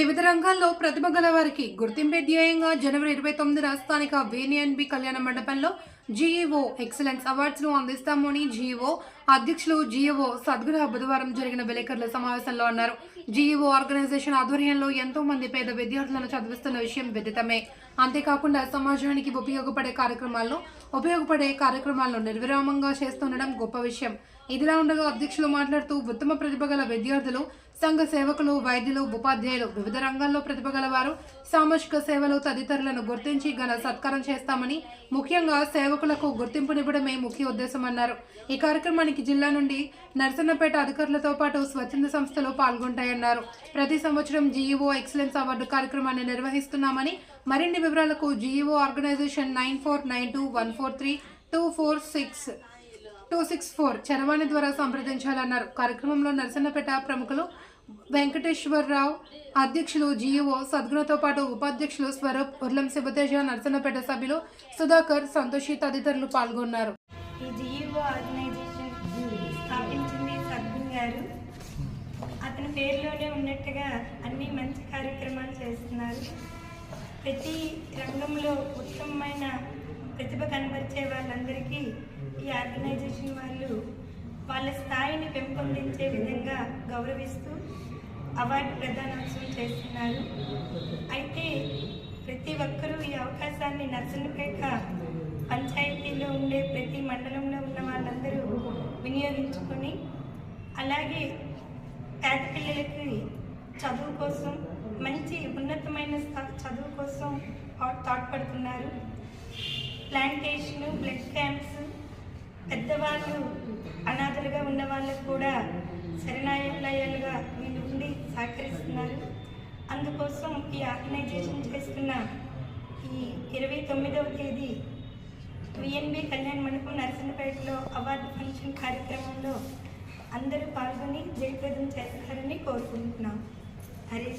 వివిధ రంగాల్లో ప్రతిభ గల వారికి గుర్తింపే ధ్యేయంగా జనవరి ఇరవై తొమ్మిదిన స్థానిక వేనియన్బి కళ్యాణ మండపంలో జీఈఓ ఎక్సలెన్స్ అవార్డ్స్ను అందిస్తామని జీఈఓ అధ్యక్షులు జీఈఓ సద్గుణ బుధవారం జరిగిన విలేకరుల సమావేశంలో అన్నారు. జీఈఓ ఆర్గనైజేషన్ ఆధ్వర్యంలో ఎంతో మంది పేద విద్యార్థులను చదివిస్తున్న విషయం విదితమే. అంతేకాకుండా సమాజానికి ఉపయోగపడే కార్యక్రమాల్లో ఉపయోగపడే కార్యక్రమాలను నిర్విరామంగా చేస్తుండడం గొప్ప విషయం. ఇదిలా ఉండగా అధ్యక్షులు మాట్లాడుతూ ఉత్తమ ప్రతిభ గల విద్యార్థులు సంఘ సేవకులు వైద్యులు ఉపాధ్యాయులు వివిధ రంగాల్లో ప్రతిభ గలవారు. సామాజిక సేవలు తదితరులను గుర్తించి ఘన సత్కారం చేస్తామని ముఖ్యంగా సేవకులకు గుర్తింపునివ్వడమే ముఖ్య ఉద్దేశమన్నారు. ఈ కార్యక్రమానికి జిల్లా నుండి నర్సన్నపేట అధికారులతో పాటు స్వచ్ఛంద సంస్థలు పాల్గొంటాయన్నారు. ప్రతి సంవత్సరం జీఈఓ ఎక్సలెన్స్ అవార్డు కార్యక్రమాన్ని నిర్వహిస్తున్నామని మరిన్ని వివరాలకు GEO organisation nine four nine two one four three two four six two six four చరవాణి ద్వారా సంప్రదించాలన్నారు. కార్యక్రమంలో నరసన్నపేట ప్రముఖులు వెంకటేశ్వరరావు అధ్యక్షులు జీఈఓ సద్గుణతో పాటు ఉపాధ్యక్షులు స్వరూప్ ఉర్లం శివతేజ నరసన్నపేట సభ్యులు సుధాకర్ సంతోషి తదితరులు పాల్గొన్నారు. ఈ గారు అతని పేరులోనే ఉన్నట్టుగా అన్ని మంచి కార్యక్రమాలు చేస్తున్నారు. ప్రతి రంగంలో ఉత్తమమైన ప్రతిభ కనబరిచే వాళ్ళందరికీ ఈ ఆర్గనైజేషన్ వాళ్ళు వాళ్ళ స్థాయిని పెంపొందించే విధంగా గౌరవిస్తూ అవార్డు ప్రదానోత్సవం చేస్తున్నారు. అయితే ప్రతి ఒక్కరూ ఈ అవకాశాన్ని నర్సన్నపేట పంచాయతీలో ఉండే ప్రతి మండలంలో ఉన్న వాళ్ళందరూ వినియోగించుకొని అలాగే పేద పిల్లలకి చదువు కోసం మంచి ఉన్నతమైన చదువు కోసం తోడ్పడుతున్నారు. ప్లాంటేషన్ బ్లడ్ క్యాంప్స్ పెద్దవాళ్ళు అనాథలుగా ఉన్న వాళ్ళకు కూడా శరణాలయాలుగా వీళ్ళు ఉండి సహకరిస్తున్నారు. అందుకోసం ఈ ఆర్గనైజేషన్ చేస్తున్న ఈ ఇరవై తొమ్మిదవ తేదీ విఎన్బి కళ్యాణ మండపం నరసింహపేటలో అవార్డు ఫంక్షన్ కార్యక్రమంలో అందరూ పాల్గొని జయప్రదం చేస్తారని కోరుకుంటున్నాం. హరే